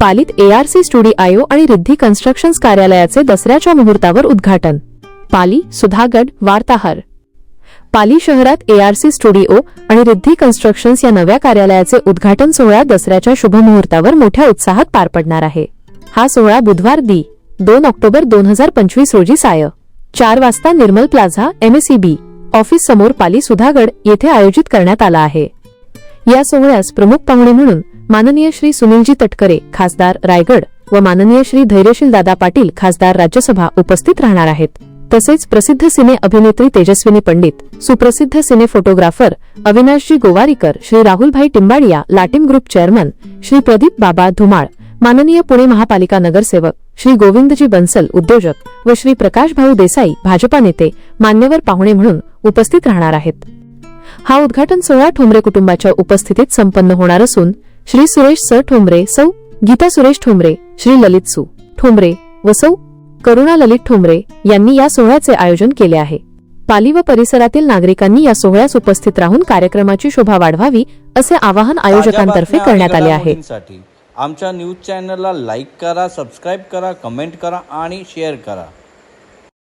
पालीत ARC studio आणि Riddhi constructions कार्यालयाचे दसऱ्याच्या मुहूर्तावर उद्घाटन. पाली सुधागड वार्ताहर. पाली शहरात एआरसी स्टुडिओ आणि रिद्धी कन्स्ट्रक्शन्स या नव्या कार्यालयाचे उद्घाटन सोहळा दसऱ्याच्या शुभमुहूर्तावर मोठ्या उत्साहात पार पडणार आहे. हा सोहळा बुधवार दि दोन ऑक्टोबर दोन हजार पंचवीस रोजी साय. चार वाजता निर्मल प्लाझा एमएसईबी ऑफिस समोर पाली सुधागड येथे आयोजित करण्यात आला आहे. या सोहळ्यास प्रमुख पाहुणे म्हणून माननीय श्री सुनीलजी तटकरे खासदार रायगड व माननीय श्री धैर्यशील दादा पाटील खासदार राज्यसभा उपस्थित राहणार आहेत. तसेच प्रसिद्ध सिने अभिनेत्री तेजस्विनी पंडित सुप्रसिद्ध सिने फोटोग्राफर अविनाशजी गोवारीकर श्री राहुलभाई टिंबाडिया लाटिम ग्रुप चेअरमन श्री प्रदीप बाबा धुमाळ माननीय पुणे महापालिका नगरसेवक श्री गोविंदजी बन्सल उद्योजक व श्री प्रकाश भाऊ देसाई भाजपा नेते मान्यवर पाहुणे म्हणून उपस्थित राहणार आहेत. हा उद्घाटन सोहळा ठोंबरे कुटुंबाच्या उपस्थितीत संपन्न होणार असून श्री सुरेश स ठोंबरे सौ गीता सुरेश ठोंबरे श्री ललित सु ठोंबरे व सौ करुणा ललित ठोंबरे यांनी या सोहळ्याचे आयोजन केले आहे. पाली व परिसरातील नागरिकांनी या सोहळ्यास उपस्थित राहून कार्यक्रमाची शोभा वाढवावी असे आवाहन आयोजकांतर्फे करण्यात आले आहे. आमच्या न्यूज चॅनलला लाईक करा सबस्क्राईब करा कमेंट करा आणि शेअर करा.